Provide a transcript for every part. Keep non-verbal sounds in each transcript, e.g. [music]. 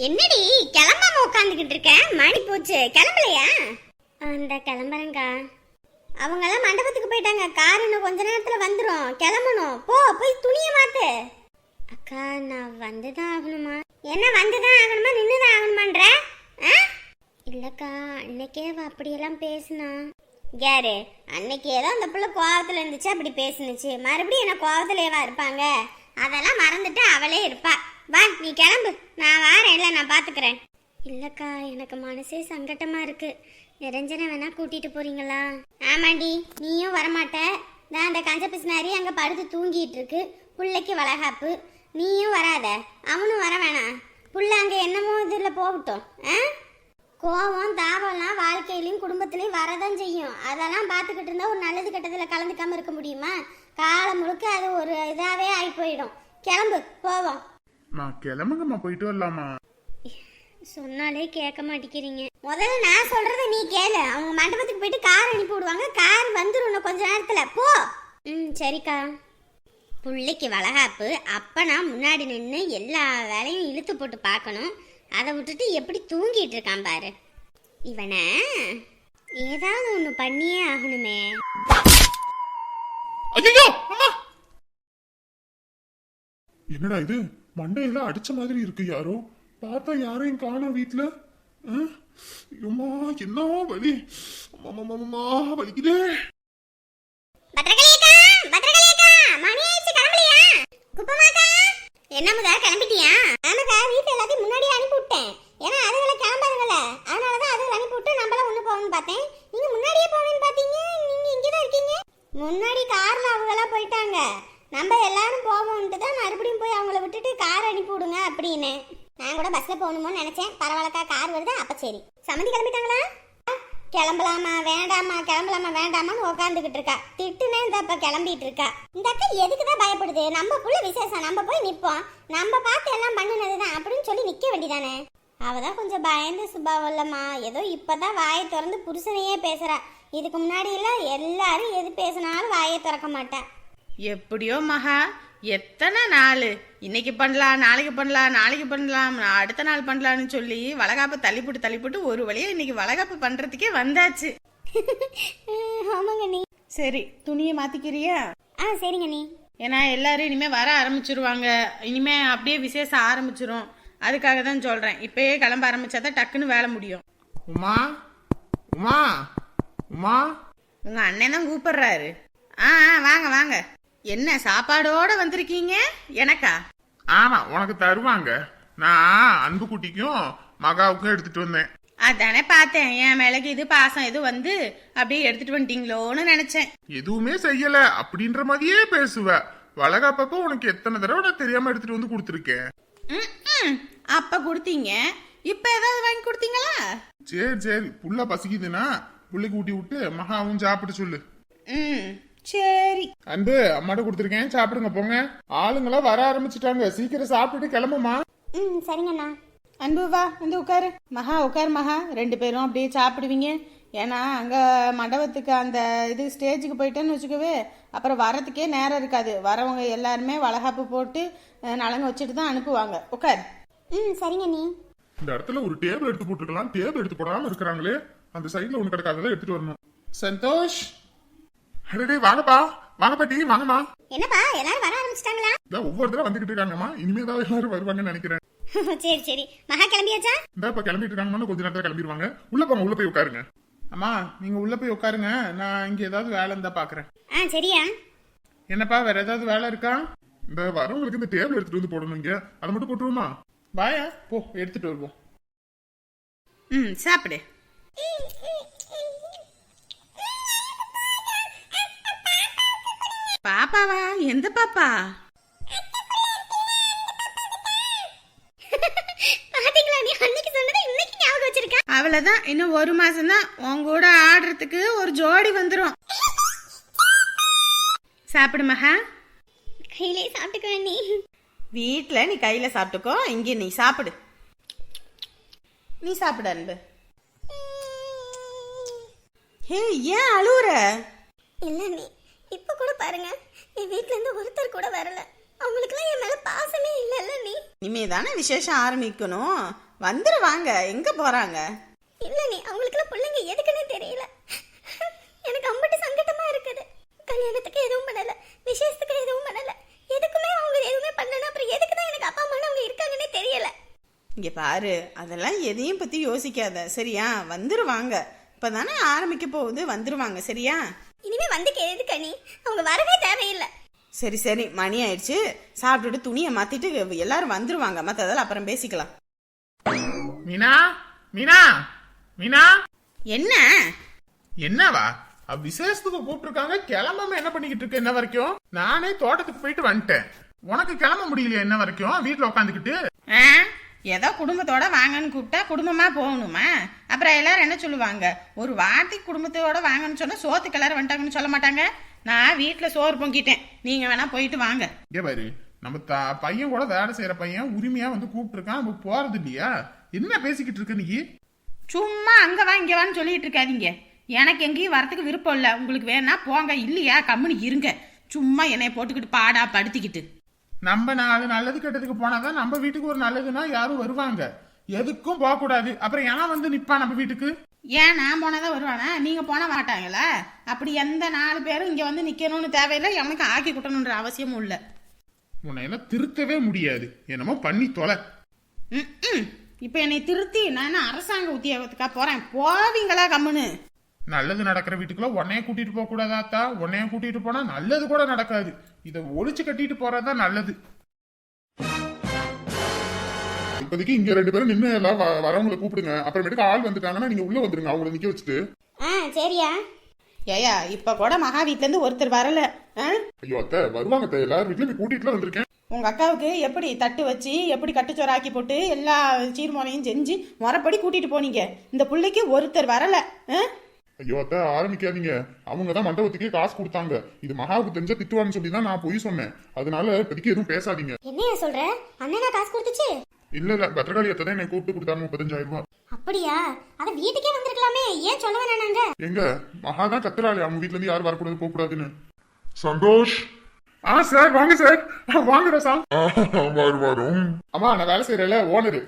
என்னடி கிளம்பாம உட்காந்துக்கிட்டு இருக்க? மணி போச்சு. கிளம்பலையா? அந்த கிளம்புறேங்க்கா அவங்கெல்லாம் மண்டபத்துக்கு போயிட்டாங்க. கார் இன்னும் கொஞ்ச நேரத்துல வந்துரும். கிளம்பணும். போ போய் துணியை மாத்து. அக்கா நான் வந்துதான் ஆகணுமா? என்ன வந்துதான் ஆகணுமா? நின்னுதான் ஆகணுமான்ற? ஆ? இல்லக்கா அன்னைக்கே அவ அப்படியெல்லாம் பேசுனா. யாரு? அன்னைக்கு ஏதோ அந்த பிள்ளை கோவத்துல இருந்துச்சு அப்படி பேசுனுச்சு. மறுபடியும் என்ன கோவத்திலேவா இருப்பாங்க? அதெல்லாம் மறந்துட்டு அவளே இருப்பா. வா நீ கிளம்பு. நான் வாரேன் இல்லை நான் பார்த்துக்கிறேன் இல்லைக்கா எனக்கு மனசே சங்கட்டமாக இருக்கு. நிரஞ்சனை வேணா கூட்டிட்டு போறீங்களா? ஆமாண்டி நீயும் வரமாட்ட. நான் அந்த கஞ்ச பிசினாரி அங்கே படுத்து தூங்கிட்டு இருக்கு. பிள்ளைக்கு வளகாப்பு. நீயும் வராத. அவனும் வர வேணாம் புள்ள அங்கே என்னமோ இதில் போகட்டும் ஆ? கோபம் தாபம்லாம் வாழ்க்கையிலையும் குடும்பத்திலையும் வரதான் செய்யும். அதெல்லாம் பார்த்துக்கிட்டு இருந்தா ஒரு நல்லது கெட்டதில் கலந்துக்காமல் இருக்க முடியுமா? காலம் முழுக்க அது ஒரு இதாகவே ஆகி போயிடும். கிளம்பு போவோம். மா கிளம்புங்கம்மா போயிட்டு வரலாமா சொன்னாலே கேட்க மாட்டேங்கிறீங்க. முதல்ல நான் சொல்றத நீ கேளு. அவங்க மண்டபத்துக்கு போயிட்டு கார் அனுப்பி விடுவாங்க. கார் வந்துடும் கொஞ்ச நேரத்துல. போ. ம் சரிக்கா. புள்ளைக்கு வளகாப்பு. அப்ப நான் முன்னாடி நின்று எல்லா வேலையும் இழுத்து போட்டு பார்க்கணும். அதை விட்டுட்டு எப்படி தூங்கிட்டு இருக்கான் பாரு. இவனை ஏதாவது ஒன்று பண்ணியே ஆகணுமே. என்னடா இது? மண்டையில அடிச்ச மாதிரி இருக்கு யாரோ. பார்த்தா யாரையும் காணோம் வீட்ல? ஆ? அம்மா என்ன வலி? அம்மா, அம்மா, வலிக்குதே. பத்ரகாளியக்கா மணி ஆயிடுச்சு கிளம்பலையா? குப்பமாக்கா என்ன முதா கிளம்பிட்டியா? ஆமாக்கா வீட்டுல எல்லாத்தையும் முன்னாடியே அனுப்பி விட்டேன். ஏன்னா அதுகளை கிளம்பாதுங்கள அதனாலதான் அதுகளை அனுப்பி விட்டு நம்மள ஒண்ணு போகணும்னு பார்த்தேன். நீங்க முன்னாடியே போவேன்னு பாத்தீங்க நீங்க இங்கதான் இருக்கீங்க? முன்னாடி நம்ம எல்லாரும் போவோம்ட்டு தான் மறுபடியும் போய் அவங்கள விட்டுட்டு கார் அனுப்பி விடுங்க அப்படின்னு. நான் கூட பஸ்ல போகணுமோன்னு நினைச்சேன். பரவாயில்லக்கா கார் வருது? அப்ப சரி. சமந்தி கிளம்பிட்டாங்களா? கிளம்பலாமா வேண்டாமா கிளம்பலாமா வேண்டாமான்னு உட்காந்துக்கிட்டு இருக்கா. திட்டுனே இந்த அப்ப கிளம்பிட்டு இருக்கா. இந்த அக்கா எதுக்கு தான் பயப்படுது? நம்ம புள்ள விசேஷம் நம்ம போய் நிற்போம் நம்ம பார்த்து எல்லாம் பண்ணுனதுதான் அப்படின்னு சொல்லி நிக்க வேண்டியதானே? அவதான் கொஞ்சம் பயந்து சுபாவம் இல்லைம்மா. ஏதோ இப்பதான் வாயை திறந்து புருஷனையே பேசுறா. இதுக்கு முன்னாடி எல்லாம் எல்லாரும் எது பேசினாலும் வாயை திறக்க மாட்டேன் எப்படியோ மகா எத்தனை நாள்? இன்னைக்கு பண்ணலாம் நாளைக்கு பண்ணலாம் நாளைக்கு பண்ணலாம் அடுத்த நாள் பண்ணலாம்னு சொல்லி வளகாப்பு தள்ளிப்புட்டு தள்ளிப்புட்டு ஒரு வழியா இன்னைக்கு வளகாப்பு பண்றதுக்கே வந்தாச்சு. ஆமாங்க நீ சரி துணியை மாத்திக்கிறியா? ஆ சரிங்க நீ ஏன்னா எல்லாரும் இனிமே வர ஆரம்பிச்சிருவாங்க. இனிமே அப்படியே விசேஷம் ஆரம்பிச்சிரும். அதுக்காக தான் சொல்றேன். இப்பயே கிளம்ப ஆரம்பிச்சாதான் டக்குன்னு வேலை முடியும். உமா உமா உமா. உங்க அண்ணன் தான் கூப்பிடுறாரு. ஆ ஆ, வாங்க வாங்க. என்ன சாப்பாடோட வந்திருக்கீங்க? எனக்கா? ஆமா உனக்கு தருவாங்க. நான் அன்பு குட்டிக்கும் மகாவுக்கும் எடுத்துட்டு வந்தேன். அதானே பார்த்தேன். என் மேலக்கு இது பாசம் இது வந்து அப்படியே எடுத்துட்டு வந்துட்டீங்களோன்னு நினைச்சேன். எதுவுமே செய்யல. அப்படின்ற மாதிரியே பேசுவ. வளகாப்பப்போ உனக்கு எத்தனை தடவை நான் தெரியாம எடுத்துட்டு வந்து கொடுத்துருக்கேன். அப்ப கொடுத்தீங்க. இப்ப ஏதாவது வாங்கி கொடுத்தீங்களா? சரி சரி. புள்ள பசிக்குதுன்னா புள்ளைக்கு ஊட்டி விட்டு மகாவும் சாப்பிட சொல்லு. ம். சரி. அன்பு அம்மாட்ட கொடுத்துருக்கேன். சாப்பிடுங்க போங்க. ஆளுங்களாம் வர ஆரம்பிச்சிட்டாங்க. சீக்கிரம் சாப்பிட்டுட்டு கிளம்புமா ம் சரிங்கண்ணா அன்பு வா வந்து உட்காரு. மகா உட்காரு மகா. ரெண்டு பேரும் அப்படியே சாப்பிடுவீங்க. ஏன்னா அங்க மண்டபத்துக்கு அந்த இது ஸ்டேஜுக்கு போயிட்டேன்னு வச்சுக்கவே அப்புறம் வரதுக்கே நேரம் இருக்காது. வரவங்க எல்லாருமே வளகாப்பு போட்டு நலங்கு வச்சுட்டு தான் அனுப்புவாங்க. உட்காரு. ம் சரிங்க நீ இந்த இடத்துல ஒரு டேபிள் எடுத்து போட்டுருக்கலாம். டேபிள் எடுத்து போடாம இருக்கிறாங்களே. அந்த சைடுல ஒண்ணு கிடக்காததான் எடுத்துட்டு வரணும். சந்தோஷ். அடடே வாங்கப்பா. வாங்க பாட்டி வாங்கம்மா. என்னப்பா எல்லாரும் வர ஆரம்பிச்சிட்டாங்களா? ஒவ்வொரு தடவை வந்துகிட்டு இருக்காங்கம்மா. இனிமே தான் எல்லாரும் வருவாங்கன்னு நினைக்கிறேன். [laughs] சரி சரி. மகா கிளம்பியாச்சா? இந்த இப்ப கிளம்பிட்டு இருக்காங்கன்னா கொஞ்ச நேரத்துல கிளம்பிடுவாங்க. உள்ள போங்க உள்ள போய் உட்காருங்க. அம்மா நீங்க உள்ள போய் உட்காருங்க. நான் இங்க ஏதாவது வேலை இருந்தா பாக்குறேன். ஆ சரியா? என்னப்பா வேற ஏதாவது வேலை இருக்கா? இந்த வரவங்களுக்கு இந்த டேபிள் எடுத்துட்டு வந்து போடணும் இங்க. அதை மட்டும் போட்டுருவோமா? வாயா போ எடுத்துட்டு வருவோம். ம் சாப்பிடு. பாப்பாவா? எந்த பாப்பா? அவ்வளவுதான். இன்னும் ஒரு மாசம் தான் உன் கூட ஆடுறதுக்கு ஒரு ஜோடி வந்துரும். சாப்பிடு மகா. கையிலே சாப்பிட்டுக்க நீ வீட்டில் நீ கையில் சாப்பிட்டுக்கோ. இங்கே நீ சாப்பிடு. நீ சாப்பிடு அன்பு. ஹே ஏன் அழுவுற? இல்ல கூட பாருங்க. என் வீட்ல இருந்து ஒருத்தர் கூட வரல. அவங்களுக்குலாம் என் மேல பாசமே இல்லல்ல நீ? இனிமே தானே விசேஷம் ஆரம்பிக்கணும். வந்துருவாங்க எங்க போறாங்க? இல்ல நீ. அவங்களுக்குலாம் பிள்ளைங்க எதுக்குன்னே தெரியல. எனக்கு அம்பட்டு சங்கடமா இருக்குது. கல்யாணத்துக்கு எதுவும் பண்ணல. விசேஷத்துக்கு எதுவும் பண்ணல. எதுக்குமே அவங்க எதுவுமே பண்ணல அப்புறம் எதுக்கு தான் எனக்கு அப்பா அம்மா அவங்க இருக்காங்கன்னே தெரியல. இங்க பாரு. அதெல்லாம் எதையும் பத்தி யோசிக்காத. சரியா? வந்துருவாங்க இப்பதானே ஆரம்பிக்க போகுது. வந்துருவாங்க சரியா? இனிமே வந்து எதுக்கு நீ அவங்க வரவே தேவையில்லை. சரி சரி மணி ஆயிடுச்சு. சாப்பிட்டுட்டு துணியை மாத்திட்டு எல்லாரும் வந்துருவாங்க. மத்ததெல்லாம் அப்புறம் பேசிக்கலாம். மீனா மீனா மீனா. என்ன? என்னவா? விசேஷத்துக்கு கூப்பிட்டுருக்காங்க. கிளம்பாம என்ன பண்ணிக்கிட்டு இருக்க என்ன வரைக்கும்? நானே தோட்டத்துக்கு போயிட்டு வந்துட்டேன். உனக்கு கிளம்ப முடியலையா என்ன வரைக்கும்? வீட்டுல உட்காந்துக்கிட்டு? ஏதோ குடும்பத்தோட வாங்கன்னு கூப்பிட்டா குடும்பமா போகணுமா? அப்புறம் எல்லாரும் என்ன சொல்லுவாங்க? ஒரு வார்த்தைக்கு குடும்பத்தோட வாங்கன்னு சொன்னா சோத்துக்கு எல்லாரும் வந்துட்டாங்கன்னு சொல்ல மாட்டாங்க? நான் வீட்டுல சோறு பொங்கிட்டேன். நீங்க வேணா போயிட்டு வாங்க. இங்க பாரு நம்ம த- பையன் கூட வேலை செய்யற பையன் உரிமையா வந்து கூப்பிட்டுருக்கான் நம்ம போறது இல்லையா? என்ன பேசிக்கிட்டு இருக்க நீ? சும்மா அங்க வா இங்க வான்னு சொல்லிட்டு இருக்காதீங்க. எனக்கு எங்கேயும் வரத்துக்கு விருப்பம் இல்லை. உங்களுக்கு வேணா போங்க இல்லையா? கம்முனு இருங்க. சும்மா என்னைய போட்டுக்கிட்டு பாடா படுத்திக்கிட்டு. நம்ம நாலு நல்லது கெட்டதுக்கு போனாதான் நம்ம வீட்டுக்கு ஒரு நல்லதுன்னா யாரும் வருவாங்க. எதுக்கும் போக கூடாது அப்புறம் ஏன் வந்து நிப்பான் நம்ம வீட்டுக்கு? ஏன் நான் போனாதான் வருவானா? நீங்க போன மாட்டாங்களா அப்படி எந்த நாலு பேரும் இங்க வந்து நிக்கணும்னு தேவையில்லை. எவனுக்கு ஆக்கி குட்டணுன்ற அவசியமும் இல்லை. உன்னை எல்லாம் திருத்தவே முடியாது. என்னமோ பண்ணி தொலை. இப்ப என்னை திருத்தி நான் அரசாங்க உத்தியோகத்துக்கா போறேன்? போவீங்களா கம்முன்னு? நல்லது நடக்கிற வீட்டுக்குள்ள உன்னைய கூட்டிட்டு போக கூடாதாத்தா உன்னைய கூட்டிட்டு போனா நல்லது கூட நடக்காது. இத ஒளிச்சு கட்டிட்டு போறதுதான் நல்லது. இப்போதைக்கு இங்க ரெண்டு பேரும் நின்று எல்லாம் வ- வரவங்களை கூப்பிடுங்க. அப்புறமேட்டுக்கு ஆள் வந்துட்டாங்கன்னா நீங்க உள்ள வந்துருங்க அவங்கள நிக்க வச்சுட்டு. ஆ சரியா. ஏயா இப்ப கூட மகா வீட்ல இருந்து ஒருத்தர் வரல. ஆ? ஐயோ அத்தை வருவாங்க அத்தை. எல்லாரும் வீட்லயும் போய் வந்திருக்கேன். உங்க அக்காவுக்கு எப்படி தட்டு வச்சு எப்படி கட்டுச்சோறு ஆக்கி போட்டு எல்லா சீர்முறையும் செஞ்சு முறைப்படி கூட்டிட்டு போனீங்க. இந்த பிள்ளைக்கு ஒருத்தர் வரல. ஆ? ஐயோ அத்தை ஆரம்பிக்காதீங்க. அவங்க தான் மண்டபத்துக்கே காசு கொடுத்தாங்க. இது மகாவுக்கு தெரிஞ்சா திட்டுவான்னு சொல்லி தான் நான் பொய் சொன்னேன். அதனால இப்போதைக்கு எதுவும் பேசாதீங்க. என்னையா சொல்ற? அண்ணனா காசு கொடுத்துச்சு? இல்ல இல்ல. பத்திரகாளி அத்தை தான் என்னை கூப்பிட்டு கொடுத்தாங்க முப்பத்தஞ்சாயிரம் ரூபாய். அப்படியா? அத வீட்டுக்கே வந்திருக்கலாமே. ஏன் சொல்ல வேணாங்க எங்க? மகா தான் கத்துறாளே. அவங்க வீட்ல இருந்து யாரும் வரக்கூடாது போக கூடாதுன்னு சந்தோஷ். ஆ சார் வாங்க சார். வாங்க ரசா. வரும் வரும். அம்மா நான் வேலை செய்யறேன்ல. ஓனரு.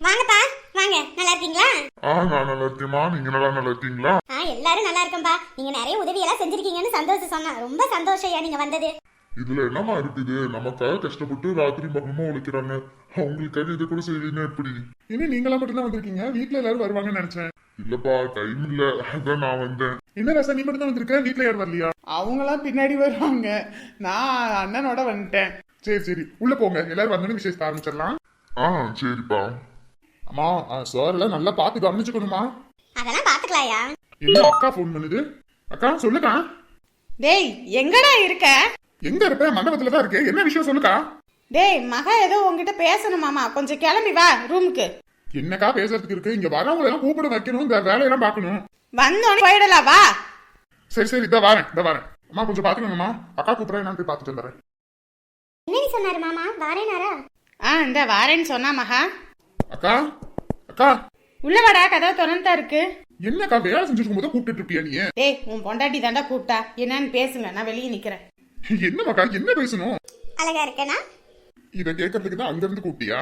வாங்கப்பா வாங்க. நல்லா இருக்கீங்களா? ஆ நான் நல்லா இருக்கேம்மா. நீங்க நல்லா நல்லா இருக்கீங்களா? ஆ எல்லாரும் நல்லா இருக்கேன்பா. நீங்க நிறைய உதவி எல்லாம் செஞ்சிருக்கீங்கன்னு சந்தோஷம் சொன்னா ரொம்ப சந்தோஷம் ஐயா நீங்க வந்தது. இதுல என்னம்மா இருக்குது? நமக்காக கஷ்டப்பட்டு ராத்திரி பகலுமா உழைக்கிறாங்க. அவங்களுக்காக இதை கூட செய்வீங்க எப்படி? இன்னும் நீங்களா மட்டும் தான் வந்திருக்கீங்க. வீட்ல எல்லாரும் வருவாங்கன்னு நினைச்சேன். இல்லப்பா டைம் இல்ல. அதான் நான் வந்தேன். என்ன ரசா நீ மட்டும் தான் வந்திருக்க? வீட்ல யாரும் வரலையா? அவங்களாம் பின்னாடி வருவாங்க. நான் அண்ணனோட வந்துட்டேன். சரி சரி. உள்ள போங்க. எல்லாரும் வந்தோன்னு விசேஷத்தை ஆரம்பிச்சிடலாம். ஆ சரிப்பா. அம்மா சார் எல்லாம் நல்லா பார்த்து கவனிச்சுக்கணுமா? அதெல்லாம் பாத்துக்கலாயா என்ன அக்கா ஃபோன் பண்ணுது? அக்கா சொல்லுக்கா. டேய் எங்கடா இருக்க? எங்க இருப்ப? மண்டபத்துல தான் இருக்கு. என்ன விஷயம் சொல்லுக்கா? டேய் மகா ஏதோ உங்ககிட்ட பேசணுமாமா கொஞ்சம் கிளம்பி வா ரூமுக்கு என்னக்கா பேசுறதுக்கு இருக்கு? இங்க வரவங்க எல்லாம் கூப்பிட வைக்கணும். இந்த வேலையெல்லாம் பார்க்கணும். வந்தோடனே போயிடலாம் வா. சரி சரி இதான் வரேன் இதான் வரேன். அம்மா கொஞ்சம் பாத்துக்கணும்மா அக்கா கூப்பிடுறேன் நான் போய் பார்த்துட்டு வந்துடுறேன். என்னடி சொன்னாரு மாமா? வாரேனாரா? ஆ இந்த வாரேன்னு சொன்னா மகா. அக்கா அக்கா. உள்ள வாடா கதவு திறந்தா இருக்கு. என்னக்கா வேலை செஞ்சுட்டு இருக்கும்போது கூப்பிட்டு இருப்பியா நீ? டேய் உன் பொண்டாட்டி தாண்டா கூப்பிட்டா. என்னன்னு பேசுங்க நான் வெளியே நிக்கிறேன். என்னமாக்கா என்ன பேசணும்? அழகா இருக்கேனா? இத கேட்கறதுக்கு தான் அங்க இருந்து கூப்பிட்டியா?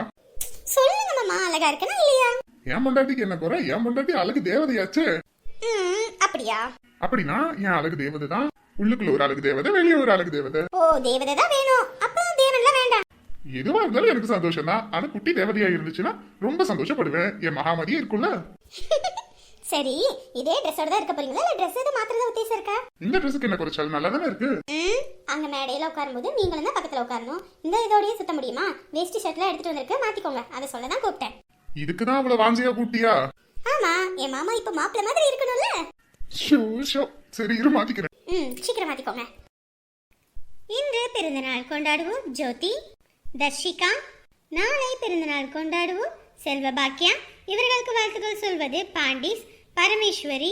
சொல்லுங்க மாமா அழகா இருக்கேனா இல்லையா? என் பொண்டாட்டிக்கு என்ன குறை? என் பொண்டாட்டி அழகு தேவதையாச்சு. ம் அப்படியா? அப்படின்னா என் அழகு தேவதை தான். உள்ளுக்குள்ள ஒரு அழகு தேவதை வெளியே ஒரு அழகு தேவதை. ஓ தேவதை தான் வேணும். அப்ப எதுவா இருந்தாலும் எனக்கு சந்தோஷம் தான் ஆனா குட்டி தேவதையா இருந்துச்சுன்னா ரொம்ப சந்தோஷப்படுவேன். என் மகாமதியே இருக்குல்ல. [laughs] சரி இதே ட்ரெஸ்ஸோட தான் இருக்க போறீங்களா? இல்ல ட்ரெஸ் எதுவும் மாத்திரதான் உத்தேசம் இருக்கா? இந்த ட்ரெஸ்ஸுக்கு என்ன குறைச்சாலும் நல்லா தானே இருக்கு அங்க மேடையில உட்காரும்போது நீங்களும் தான் பக்கத்துல உட்காரணும். இந்த இதோடயே சுத்த முடியுமா? வேஷ்டி ஷர்ட்லாம் எடுத்துட்டு வந்திருக்கு மாத்திக்கோங்க. அதை சொல்ல தான் கூப்பிட்டேன். இதுக்குதான் அவ்வளவு வாஞ்சியா கூட்டியா? ஆமா என் மாமா இப்ப மாப்பிள்ள மாதிரி இருக்கணும்ல. Show show. சரி இரு மாத்திக்கிறேன். ம் சீக்கிரம் மாத்திக்கோங்க. இன்று பிறந்தநாள் கொண்டாடுவோம் ஜோதி. தர்ஷிகா நாளை பிறந்தநாள் கொண்டாடுவோம். செல்வ பாக்கியா இவர்களுக்கு வாழ்த்துக்கள் சொல்வது பாண்டிஸ் பரமேஸ்வரி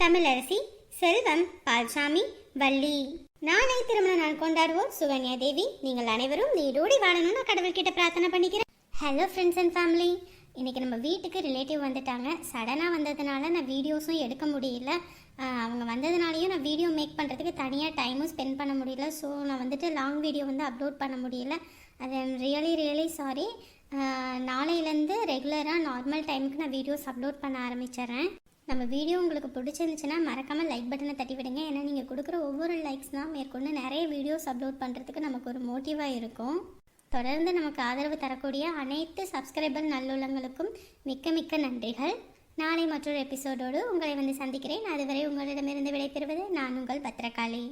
தமிழரசி செல்வம் பால்சாமி வள்ளி. நாளை திருமண நாள் கொண்டாடுவோம். சுகன்யா தேவி நீங்கள் அனைவரும் நீடோடி வாழணும்னு நான் கடவுள்கிட்ட பிரார்த்தனை பண்ணிக்கிறேன். ஹலோ ஃப்ரெண்ட்ஸ் அண்ட் ஃபேமிலி இன்னைக்கு நம்ம வீட்டுக்கு ரிலேட்டிவ் வந்துட்டாங்க. சடனாக வந்ததுனால நான் வீடியோஸும் எடுக்க முடியல. அவங்க வந்ததுனாலையும் நான் வீடியோ மேக் பண்ணுறதுக்கு தனியாக டைமும் ஸ்பெண்ட் பண்ண முடியல. ஸோ நான் வந்துட்டு லாங் வீடியோ வந்து அப்லோட் பண்ண முடியல. அது ரியலி ரியலி சாரி நாளையிலேருந்து ரெகுலராக நார்மல் டைமுக்கு நான் வீடியோஸ் அப்லோட் பண்ண ஆரம்பிச்சிடுறேன். நம்ம வீடியோ உங்களுக்கு பிடிச்சிருந்துச்சுன்னா மறக்காமல் லைக் பட்டனை தட்டி விடுங்க. ஏன்னா நீங்கள் கொடுக்குற ஒவ்வொரு லைக்ஸ் தான் மேற்கொண்டு நிறைய வீடியோஸ் அப்லோட் பண்ணுறதுக்கு நமக்கு ஒரு மோட்டிவாக இருக்கும். தொடர்ந்து நமக்கு ஆதரவு தரக்கூடிய அனைத்து சப்ஸ்கிரைபர் நல்லுள்ளங்களுக்கும் மிக்க மிக்க நன்றிகள். நாளை மற்றொரு எபிசோடோடு உங்களை வந்து சந்திக்கிறேன். அதுவரை உங்களிடமிருந்து விடைபெறுவது நான் உங்கள் பத்திரகாளி.